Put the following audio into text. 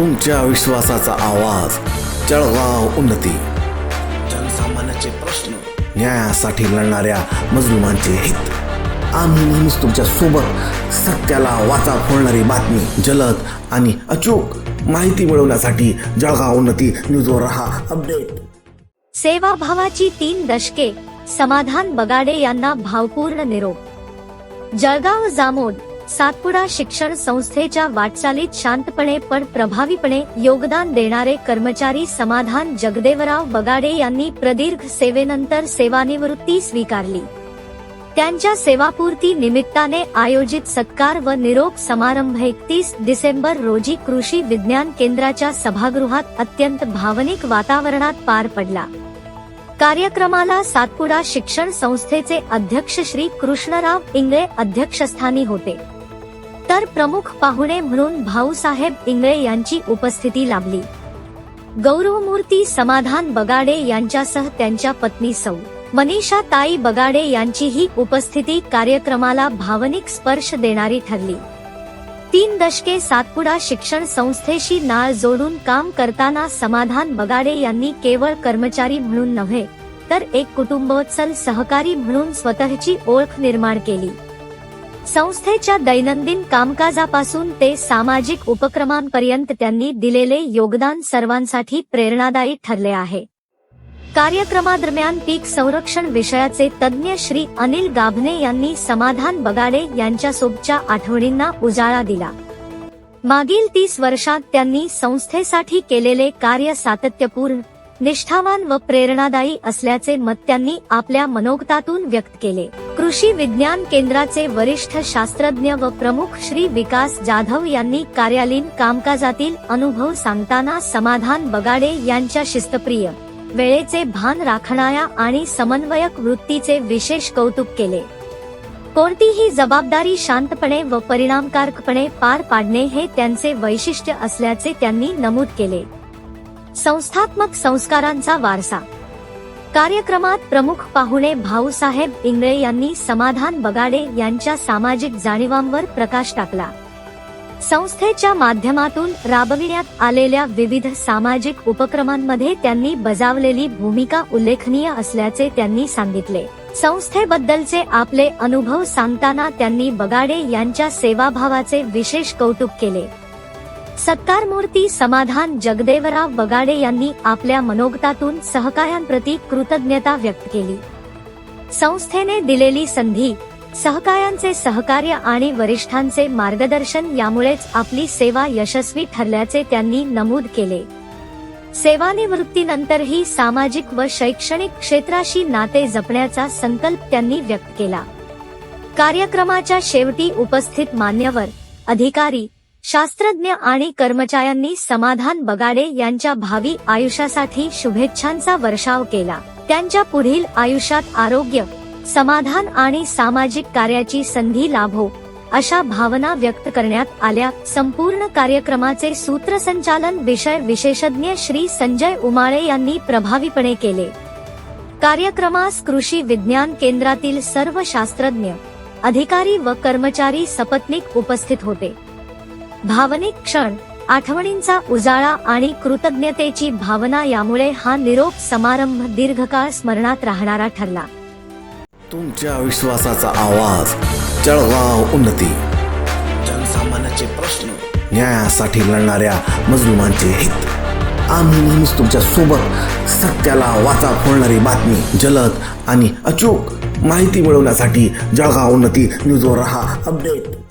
तुमच्या विश्वासाचा आवाज जळगाव उन्नती. जनसामान्याचे प्रश्न न्यायासाठी लढणाऱ्या मजलुमांचे हित. आम्ही नेहमीच तुमच्यासोबत सत्याला वाचा फोडणारी बातमी जलद आणि अचूक माहिती मिळवण्यासाठी जळगाव उन्नती न्यूजवर रहा अपडेट. सेवाभावाची तीन दशके समाधान बगाडे यांना भावपूर्ण निरोप. जळगाव जामोद सातपुडा शिक्षण संस्थेच्या वाटचालीत शांतपणे पण प्रभावीपणे योगदान देणारे कर्मचारी समाधान जगदेवराव बगाडे यांनी प्रदीर्घ सेवेनंतर सेवानिवृत्ती स्वीकारली. त्यांच्या सेवापूर्ती निमित्ताने आयोजित सत्कार व निरोप समारंभ एकतीस डिसेंबर रोजी कृषी विज्ञान केंद्राच्या सभागृहात अत्यंत भावनिक वातावरणात पार पडला. कार्यक्रमाला सातपुडा शिक्षण संस्थेचे अध्यक्ष श्री कृष्णराव इंगळे अध्यक्षस्थानी होते. तर प्रमुख पाहुणे म्हणून भाऊसाहेब इंगळे यांची उपस्थिती लाभली. गौरवमूर्ती समाधान बगाडे यांच्यासह त्यांच्या पत्नी सौ. मनीषा ताई बगाडे यांचीही उपस्थिती कार्यक्रमाला भावनिक स्पर्श देणारी ठरली. तीन दशके सातपुडा शिक्षण संस्थेशी नाळ जोडून काम करताना समाधान बगाडे यांनी केवळ कर्मचारी म्हणून नव्हे तर एक कुटुंबोत्सल सहकारी म्हणून स्वतःची ओळख निर्माण केली. संस्थेच्या दैनंदिन कामकाजापासून ते सामाजिक उपक्रमांपर्यंत त्यांनी दिलेले योगदान सर्वांसाठी प्रेरणादायी ठरले आहे. कार्यक्रमादरम्यान पीक संरक्षण विषयाचे तज्ज्ञ श्री अनिल गाभणे यांनी समाधान बगाडे यांच्यासोबतच्या आठवणींना उजाळा दिला. मागील तीस वर्षात त्यांनी संस्थेसाठी केलेले कार्य सातत्यपूर्ण निष्ठावान व प्रेरणादायी असल्याचे मत त्यांनी आपल्या मनोगतातून व्यक्त केले. कृषी विज्ञान केंद्राचे वरिष्ठ शास्त्रज्ञ व प्रमुख श्री विकास जाधव यांनी कार्यालयीन कामकाजातील अनुभव सांगताना समाधान बगाडे यांच्या शिस्तप्रिय वेळेचे भान राखणाऱ्या आणि समन्वयक वृत्तीचे विशेष कौतुक केले. कोणतीही जबाबदारी शांतपणे व परिणामकारकपणे पार पाडणे हे त्यांचे वैशिष्ट्य असल्याचे त्यांनी नमूद केले. संस्थात्मक संस्कारांचा वारसा. कार्यक्रमात प्रमुख पाहुणे भाऊसाहेब इंगळे यांनी समाधान बगाडे यांच्या सामाजिक जाणीवांवर प्रकाश टाकला. संस्थेच्या माध्यमातून राबविण्यात आलेल्या विविध सामाजिक उपक्रमांमध्ये त्यांनी बजावलेली भूमिका उल्लेखनीय असल्याचे त्यांनी सांगितले. संस्थेबद्दलचे आपले अनुभव सांगताना त्यांनी बगाडे यांच्या सेवाभावाचे विशेष कौतुक केले. सत्कारमूर्ती समाधान जगदेवराव बगाडे यांनी आपल्या मनोगतातून सहकाऱ्यांप्रती कृतज्ञता व्यक्त केली. संस्थेने दिलेली संधी सहकाऱ्यांचे सहकार्य आणि वरिष्ठांचे मार्गदर्शन यामुळेच आपली सेवा यशस्वी ठरल्याचे त्यांनी नमूद केले. सेवानिवृत्तीनंतरही सामाजिक व शैक्षणिक क्षेत्राशी नाते जपण्याचा संकल्प त्यांनी व्यक्त केला. कार्यक्रमाच्या शेवटी उपस्थित मान्यवर अधिकारी शास्त्रज्ञ आणि कर्मचाऱ्यांनी समाधान बगाडे यांच्या भावी आयुष्यासाठी शुभेच्छांचा वर्षाव केला. त्यांच्या पुढील आयुष्यात आरोग्य समाधान आणि सामाजिक कार्याची संधी लाभो अशा भावना व्यक्त करण्यात आल्या. संपूर्ण कार्यक्रमाचे सूत्रसंचालन विषय विशेषज्ञ श्री संजय उमाळे यांनी प्रभावीपणे केले. कार्यक्रमास कृषी विज्ञान केंद्रातील सर्व शास्त्रज्ञ अधिकारी व कर्मचारी सपत्निक उपस्थित होते. भावनिक क्षण आठवणींचा उजाळा आणि कृतज्ञतेची भावना यामुळे हा निरोप समारंभ दीर्घकाळ स्मरणात राहणारा ठरला. तुमच्या विश्वासाचा आवाज जळगाव उन्नती. जनसामान्याचे प्रश्न. न्यायासाठी लढणाऱ्या मजलुमांचे हित. आम्ही नेहमीच तुमच्यासोबत सत्याला वाचा फोडणारी बातमी जलद आणि अचूक माहिती मिळवण्यासाठी जळगाव उन्नती न्यूजवर रहा अपडेट.